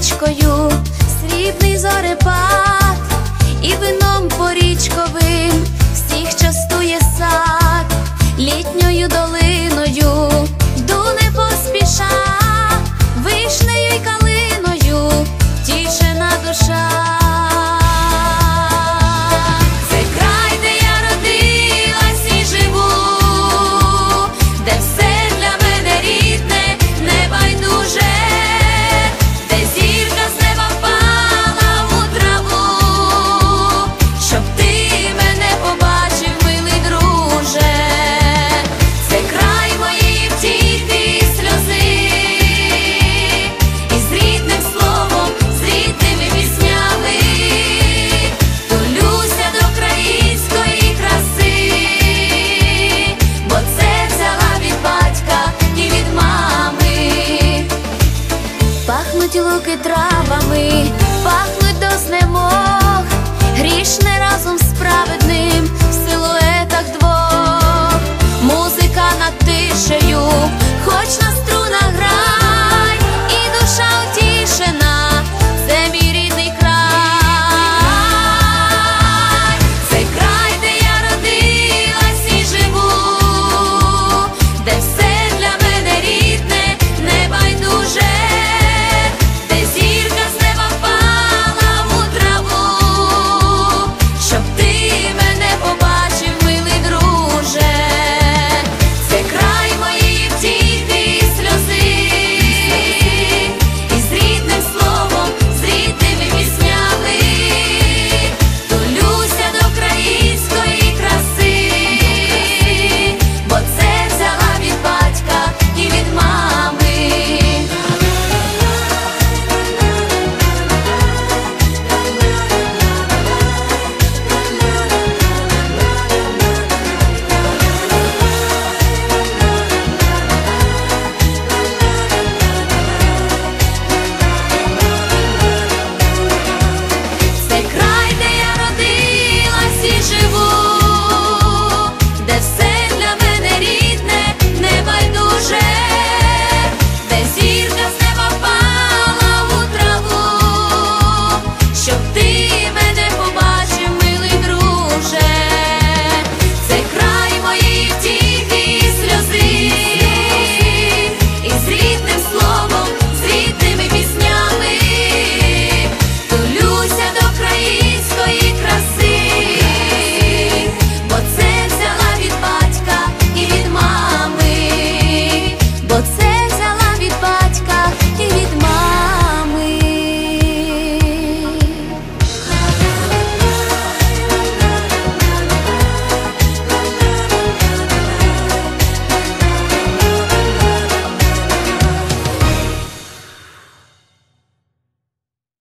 річкою, срібний зорепад. пахнуть луки травами, пахнуть до знемог, грішне разом з праведним.